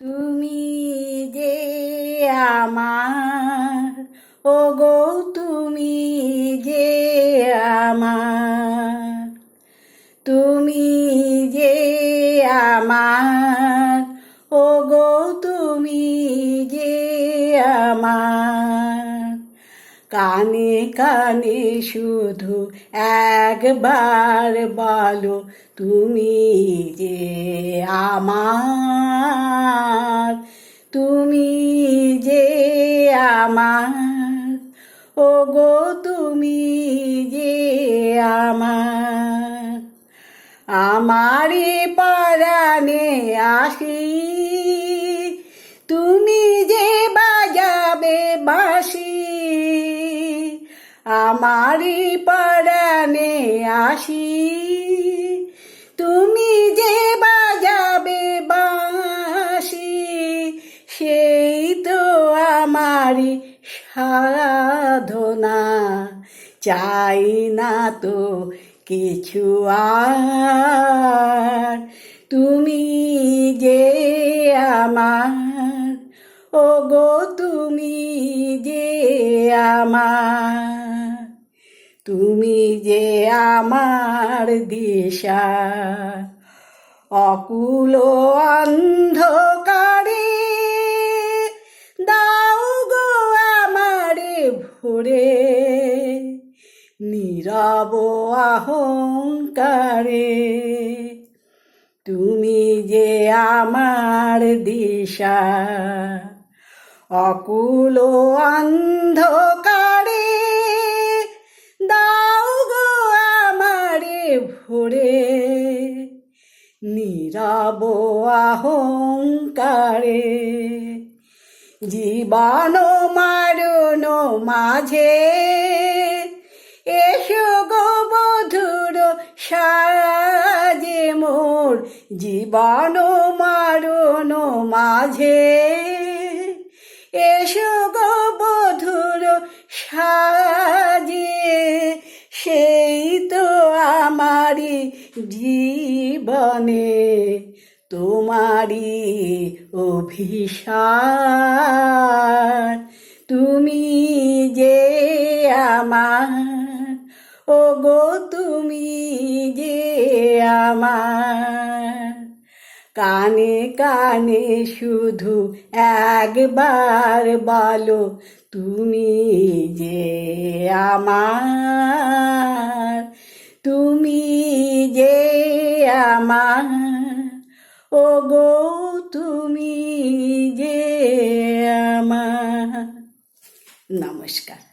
তুমি যে আমার ও গো তুমি যে আমার, তুমি যে আমার ও গো তুমি যে আমার। কানে কানে শুধু একবার বলো, তুমি যে আমার। তুমি যে আমার ও গো তুমি যে আমার। আমারে পরাণে আসি, তুমি যে বাজাবে বাসি আমারি পরাণে আসি, তুমি যে সাধনা চাই না তো কিছু আর। তুমি যে আমার ও গো তুমি যে আমার। তুমি যে আমার দিশা, অকুল অন্ধকারে ভরে নীরব অহংকারে। তুমি যে আমার দিশা, অকুল অন্ধকারে, দাও গো আমারে ভরে। নীরব অহংকারে, জীবন মাঝে এসো গো বধুর সাজে মোর জীবন মারণ মাঝে। এসো গো বধুর সাজে, সেই তো আমারি জীবনে তোমারি অভিশাপ। গো তুমি যে আমার। কানে কানে শুধু একবার বলো, তুমি যে আমার। তুমি যে আমার। ও গো তুমি যে আমার। নমস্কার।